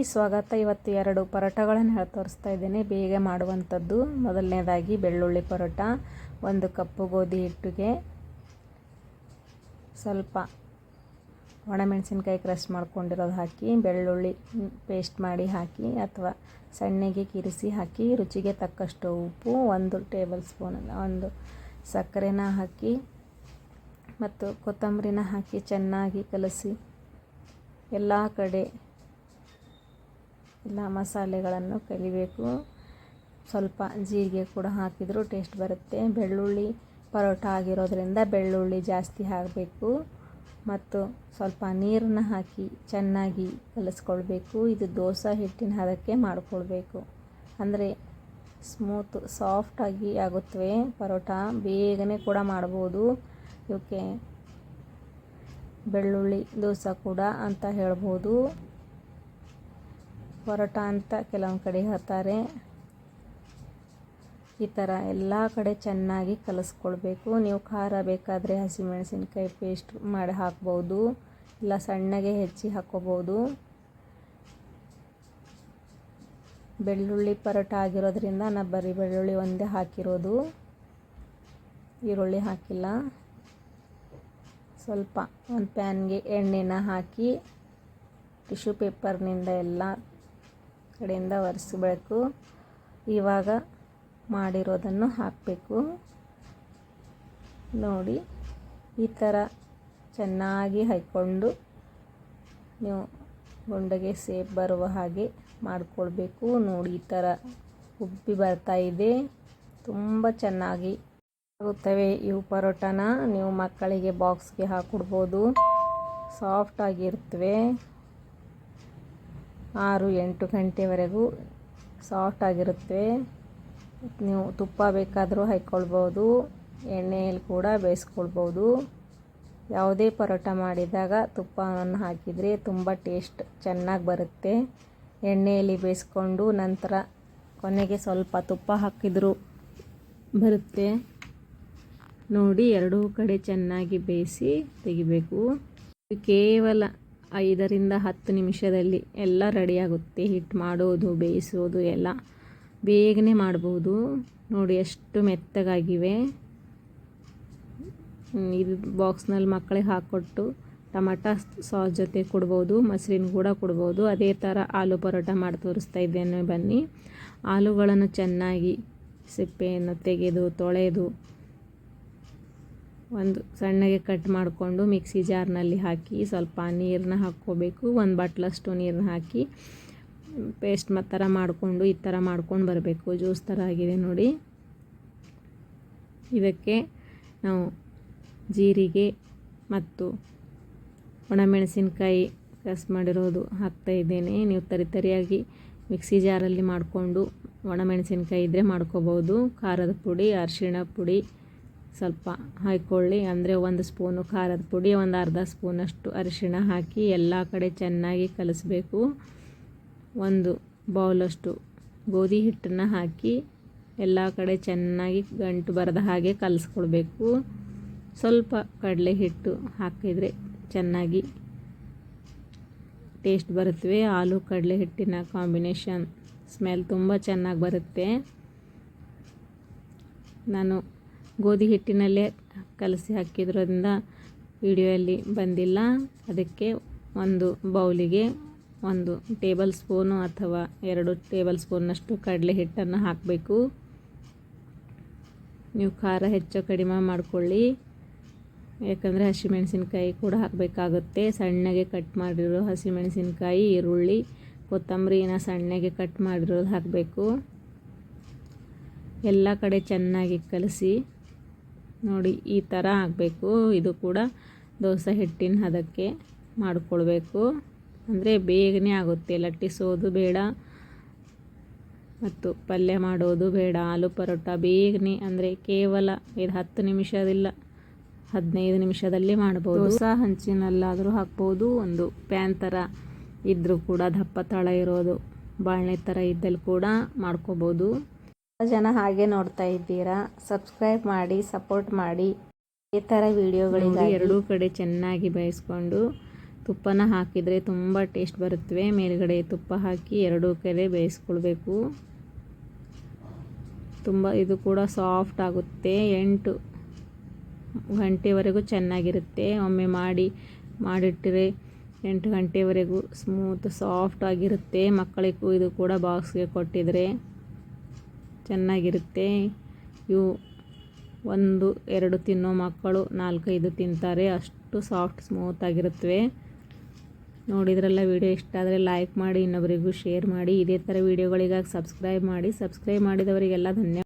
ಈ ಸ್ವಾಗತ ಇವತ್ತು ಎರಡು ಪರೋಟಗಳನ್ನು ಹೇಳಿ ತೋರಿಸ್ತಾ ಇದ್ದೇನೆ. ಬೇಗ ಮಾಡುವಂಥದ್ದು. ಮೊದಲನೇದಾಗಿ ಬೆಳ್ಳುಳ್ಳಿ ಪರೋಟ, ಒಂದು ಕಪ್ಪು ಗೋಧಿ ಹಿಟ್ಟಿಗೆ ಸ್ವಲ್ಪ ಒಣಮೆಣಸಿನ್ಕಾಯಿ ಕ್ರಶ್ ಮಾಡ್ಕೊಂಡಿರೋದು ಹಾಕಿ, ಬೆಳ್ಳುಳ್ಳಿ ಪೇಸ್ಟ್ ಮಾಡಿ ಹಾಕಿ, ಅಥವಾ ಸಣ್ಣಗೆ ಕಿರಿಸಿ ಹಾಕಿ, ರುಚಿಗೆ ತಕ್ಕಷ್ಟು ಉಪ್ಪು, ಒಂದು ಟೇಬಲ್ ಸ್ಪೂನ್ ಒಂದು ಸಕ್ಕರೆನ ಹಾಕಿ ಮತ್ತು ಕೊತ್ತಂಬರಿನ ಹಾಕಿ ಚೆನ್ನಾಗಿ ಕಲಸಿ, ಎಲ್ಲ ಕಡೆ ಎಲ್ಲ ಮಸಾಲೆಗಳನ್ನು ಕಲಿಬೇಕು. ಸ್ವಲ್ಪ ಜೀರಿಗೆ ಕೂಡ ಹಾಕಿದರೂ ಟೇಸ್ಟ್ ಬರುತ್ತೆ. ಬೆಳ್ಳುಳ್ಳಿ ಪರೋಟ ಆಗಿರೋದ್ರಿಂದ ಬೆಳ್ಳುಳ್ಳಿ ಜಾಸ್ತಿ ಹಾಕಬೇಕು. ಮತ್ತು ಸ್ವಲ್ಪ ನೀರನ್ನ ಹಾಕಿ ಚೆನ್ನಾಗಿ ಕಲಿಸ್ಕೊಳ್ಬೇಕು. ಇದು ದೋಸೆ ಹಿಟ್ಟಿನ ಹದಕ್ಕೆ ಮಾಡಿಕೊಳ್ಬೇಕು. ಅಂದರೆ ಸ್ಮೂತ್ ಸಾಫ್ಟಾಗಿ ಆಗುತ್ತವೆ ಪರೋಟ. ಬೇಗನೆ ಕೂಡ ಮಾಡ್ಬೋದು. ಇವಕ್ಕೆ ಬೆಳ್ಳುಳ್ಳಿ ದೋಸೆ ಕೂಡ ಅಂತ ಹೇಳ್ಬೋದು. ಪರೋಟ ಅಂತ ಕೆಲವೊಂದು ಕಡೆ ಹೇಳ್ತಾರೆ. ಈ ಥರ ಎಲ್ಲ ಕಡೆ ಚೆನ್ನಾಗಿ ಕಲಿಸ್ಕೊಳ್ಬೇಕು. ನೀವು ಖಾರ ಬೇಕಾದರೆ ಹಸಿಮೆಣಸಿನ್ಕಾಯಿ ಪೇಸ್ಟ್ ಮಾಡಿ ಹಾಕ್ಬೋದು. ಇಲ್ಲ ಸಣ್ಣಗೆ ಹೆಚ್ಚಿ ಹಾಕ್ಕೋಬೋದು ಬೆಳ್ಳುಳ್ಳಿ ಪರೋಟ ಆಗಿರೋದ್ರಿಂದ ನಾನು ಬರೀ ಬೆಳ್ಳುಳ್ಳಿ ಒಂದೇ ಹಾಕಿರೋದು. ಈರುಳ್ಳಿ ಹಾಕಿಲ್ಲ. ಸ್ವಲ್ಪ ಒಂದು ಪ್ಯಾನ್ಗೆ ಎಣ್ಣೆನ ಹಾಕಿ ಟಿಶ್ಯೂ ಪೇಪರ್ನಿಂದ ಎಲ್ಲ ಕಡೆಯಿಂದ ಒರೆಸ್ಬೇಕು. ಇವಾಗ ಮಾಡಿರೋದನ್ನು ಹಾಕಬೇಕು. ನೋಡಿ, ಈ ಥರ ಚೆನ್ನಾಗಿ ಹಾಕ್ಕೊಂಡು ನೀವು ಗುಂಡಗೆ ಸೇಪ್ ಬರುವ ಹಾಗೆ ಮಾಡಿಕೊಳ್ಬೇಕು. ನೋಡಿ, ಈ ಥರ ಉಬ್ಬಿ ಬರ್ತಾಯಿದೆ ತುಂಬ ಚೆನ್ನಾಗಿ ಆಗುತ್ತವೆ ಇವು ಪರೋಟನ. ನೀವು ಮಕ್ಕಳಿಗೆ ಬಾಕ್ಸ್ಗೆ ಹಾಕ್ಕೊಡ್ಬೋದು. ಸಾಫ್ಟಾಗಿರ್ತವೆ ಆರು, ಎಂಟು ಗಂಟೆವರೆಗೂ ಸಾಫ್ಟಾಗಿರುತ್ತವೆ ನೀವು ತುಪ್ಪ ಬೇಕಾದರೂ ಹಾಕ್ಕೊಳ್ಬೋದು, ಎಣ್ಣೆಯಲ್ಲಿ ಕೂಡ ಬೇಯಿಸ್ಕೊಳ್ಬೋದು. ಯಾವುದೇ ಪರೋಟ ಮಾಡಿದಾಗ ತುಪ್ಪವನ್ನು ಹಾಕಿದರೆ ತುಂಬ ಟೇಸ್ಟ್ ಚೆನ್ನಾಗಿ ಬರುತ್ತೆ. ಎಣ್ಣೆಯಲ್ಲಿ ಬೇಯಿಸ್ಕೊಂಡು ನಂತರ ಕೊನೆಗೆ ಸ್ವಲ್ಪ ತುಪ್ಪ ಹಾಕಿದರೂ ಬರುತ್ತೆ. ನೋಡಿ, ಎರಡೂ ಕಡೆ ಚೆನ್ನಾಗಿ ಬೇಯಿಸಿ ತೆಗಿಬೇಕು. ಕೇವಲ ಐದರಿಂದ ಹತ್ತು ನಿಮಿಷದಲ್ಲಿ ಎಲ್ಲ ರೆಡಿಯಾಗುತ್ತೆ. ಹಿಟ್ಟು ಮಾಡೋದು, ಬೇಯಿಸೋದು ಎಲ್ಲ. ಬೇಗನೆ ಮಾಡ್ಬೋದು. ನೋಡಿ ಎಷ್ಟು ಮೆತ್ತಗಾಗಿವೆ. ಇದು ಬಾಕ್ಸ್ನಲ್ಲಿ ಮಕ್ಕಳಿಗೆ ಹಾಕ್ಕೊಟ್ಟು ಟಮಾಟ ಸಾಸ್ ಜೊತೆ ಕೊಡ್ಬೋದು, ಮೊಸರಿನ ಕೂಡ ಕೊಡ್ಬೋದು. ಅದೇ ಥರ ಆಲೂ ಪರೋಟ ಮಾಡಿ ತೋರಿಸ್ತಾ ಇದ್ದೇನೆ ಬನ್ನಿ. ಆಲೂಗಳನ್ನು ಚೆನ್ನಾಗಿ ಸಿಪ್ಪೆಯನ್ನು ತೆಗೆದು ತೊಳೆದು ಒಂದು ಸಣ್ಣಗೆ ಕಟ್ ಮಾಡಿಕೊಂಡು ಮಿಕ್ಸಿ ಜಾರ್ನಲ್ಲಿ ಹಾಕಿ ಸ್ವಲ್ಪ ನೀರನ್ನ ಹಾಕ್ಕೋಬೇಕು. ಒಂದು ಬಟ್ಲಷ್ಟು ನೀರನ್ನ ಹಾಕಿ ಪೇಸ್ಟ್ ಮತ್ತು ಥರ ಮಾಡಿಕೊಂಡು, ಈ ಥರ ಮಾಡ್ಕೊಂಡು ಬರಬೇಕು. ಜ್ಯೂಸ್ ಥರ ಆಗಿದೆ ನೋಡಿ. ಇದಕ್ಕೆ ನಾವು ಜೀರಿಗೆ ಮತ್ತು ಒಣಮೆಣಸಿನ್ಕಾಯಿ ಕಸ್ ಮಾಡಿರೋದು ಹಾಕ್ತಾ ಇದ್ದೇನೆ. ನೀವು ತರಿ ತರಿಯಾಗಿ ಮಿಕ್ಸಿ ಜಾರಲ್ಲಿ ಮಾಡಿಕೊಂಡು ಒಣಮೆಣಸಿನ್ಕಾಯಿ ಇದ್ದರೆ ಮಾಡ್ಕೋಬೋದು. ಖಾರದ ಪುಡಿ, ಅರಿಶಿಣ ಪುಡಿ ಸ್ವಲ್ಪ ಹಾಕ್ಕೊಳ್ಳಿ ಅಂದರೆ ಒಂದು ಸ್ಪೂನು ಖಾರದ ಪುಡಿ, ಒಂದು ಅರ್ಧ ಸ್ಪೂನಷ್ಟು ಅರಿಶಿಣ ಹಾಕಿ ಎಲ್ಲ ಕಡೆ ಚೆನ್ನಾಗಿ ಕಲಿಸ್ಬೇಕು. ಒಂದು ಬೌಲಷ್ಟು ಗೋಧಿ ಹಿಟ್ಟನ್ನು ಹಾಕಿ ಎಲ್ಲ ಕಡೆ ಚೆನ್ನಾಗಿ ಗಂಟು ಬರದ ಹಾಗೆ ಕಲಿಸ್ಕೊಳ್ಬೇಕು ಸ್ವಲ್ಪ ಕಡಲೆ ಹಿಟ್ಟು ಹಾಕಿದರೆ ಚೆನ್ನಾಗಿ ಟೇಸ್ಟ್ ಬರುತ್ತವೆ. ಆಲೂ ಕಡಲೆ ಹಿಟ್ಟಿನ ಕಾಂಬಿನೇಷನ್ ಸ್ಮೆಲ್ ತುಂಬ ಚೆನ್ನಾಗಿ ಬರುತ್ತೆ. ನಾನು ಗೋಧಿ ಹಿಟ್ಟಿನಲ್ಲೇ ಕಲಸಿ ಹಾಕಿದ್ರಿಂದ ವಿಡಿಯೋಯಲ್ಲಿ ಬಂದಿಲ್ಲ. ಅದಕ್ಕೆ ಒಂದು ಬೌಲಿಗೆ ಒಂದು ಟೇಬಲ್ ಸ್ಪೂನು ಅಥವಾ ಎರಡು ಟೇಬಲ್ ಸ್ಪೂನ್ನಷ್ಟು ಕಡಲೆ ಹಿಟ್ಟನ್ನು ಹಾಕಬೇಕು. ನೀವು ಖಾರ ಹೆಚ್ಚು ಕಡಿಮೆ ಮಾಡಿಕೊಳ್ಳಿ. ಯಾಕಂದರೆ ಹಸಿಮೆಣಸಿನ್ಕಾಯಿ ಕೂಡ ಹಾಕಬೇಕಾಗುತ್ತೆ. ಸಣ್ಣಗೆ ಕಟ್ ಮಾಡಿರೋ ಹಸಿಮೆಣಸಿನ್ಕಾಯಿ, ಈರುಳ್ಳಿ, ಕೊತ್ತಂಬರಿನ ಸಣ್ಣಗೆ ಕಟ್ ಮಾಡಿರೋದು ಹಾಕಬೇಕು. ಎಲ್ಲ ಕಡೆ ಚೆನ್ನಾಗಿ ಕಲಸಿ ನೋಡಿ, ಈ ಥರ ಆಗಬೇಕು. ಇದು ಕೂಡ ದೋಸೆ ಹಿಟ್ಟಿನ ಹದಕ್ಕೆ ಮಾಡಿಕೊಳ್ಬೇಕು. ಅಂದರೆ ಬೇಗನೆ ಆಗುತ್ತೆ. ಲಟ್ಟಿಸೋದು ಬೇಡ. ಮತ್ತು ಪಲ್ಯ ಮಾಡೋದು ಬೇಡ. ಆಲೂ ಪರೋಟ ಬೇಗನೆ, ಅಂದರೆ ಕೇವಲ ಇದು ಹತ್ತು ನಿಮಿಷದಿಲ್ಲ, ಹದಿನೈದು ನಿಮಿಷದಲ್ಲಿ ಮಾಡ್ಬೋದು. ದೋಸೆ ಹಂಚಿನಲ್ಲಾದರೂ ಹಾಕ್ಬೋದು. ಒಂದು ಪ್ಯಾನ್ ಥರ ಇದ್ದರೂ ಕೂಡ ದಪ್ಪ ತಳ ಇರೋದು, ಬಾಣಲೆ ಥರ ಇದ್ದಲ್ಲಿ ಕೂಡ ಮಾಡ್ಕೋಬೋದು. ಜನ ಹಾಗೆ ನೋಡ್ತಾ ಇದ್ದೀರಾ ಸಬ್ಸ್ಕ್ರೈಬ್ ಮಾಡಿ ಸಪೋರ್ಟ್ ಮಾಡಿ. ಈ ಥರ ವೀಡಿಯೋಗಳಿಂದ ಎರಡೂ ಕಡೆ ಚೆನ್ನಾಗಿ ಬೇಯಿಸ್ಕೊಂಡು ತುಪ್ಪನ ಹಾಕಿದರೆ ತುಂಬ ಟೇಸ್ಟ್ ಬರುತ್ತವೆ. ಮೇಲ್ಗಡೆ ತುಪ್ಪ ಹಾಕಿ ಎರಡೂ ಕಡೆ ಬೇಯಿಸ್ಕೊಳ್ಬೇಕು. ತುಂಬ, ಇದು ಕೂಡ ಸಾಫ್ಟ್ ಆಗುತ್ತೆ. ಎಂಟು ಗಂಟೆವರೆಗೂ ಚೆನ್ನಾಗಿರುತ್ತೆ. ಒಮ್ಮೆ ಮಾಡಿ ಮಾಡಿಟ್ಟರೆ ಎಂಟು ಗಂಟೆವರೆಗೂ ಸ್ಮೂತ್ ಸಾಫ್ಟ್ ಆಗಿರುತ್ತೆ. ಮಕ್ಕಳಿಗೂ ಇದು ಕೂಡ ಬಾಕ್ಸ್ಗೆ ಕೊಟ್ಟಿದ್ರೆ. ಚೆನ್ನಾಗಿರುತ್ತೆ. ಇವು ಒಂದು, ಎರಡು ತಿನ್ನೋ ಮಕ್ಕಳು ನಾಲ್ಕೈದು ತಿಂತಾರೆ. ಅಷ್ಟು ಸಾಫ್ಟ್, ಸ್ಮೂತ್ ಆಗಿರುತ್ತವೆ. ನೋಡಿದ್ರಲ್ಲ, ವಿಡಿಯೋ ಇಷ್ಟ ಆದರೆ ಲೈಕ್ ಮಾಡಿ ಇನ್ನೊಬ್ಬರಿಗೂ ಶೇರ್ ಮಾಡಿ. ಇದೇ ಥರ ವೀಡಿಯೋಗಳಿಗಾಗಿ ಸಬ್ಸ್ಕ್ರೈಬ್ ಮಾಡಿ. ಸಬ್ಸ್ಕ್ರೈಬ್ ಮಾಡಿದವರಿಗೆಲ್ಲ ಧನ್ಯವಾದ.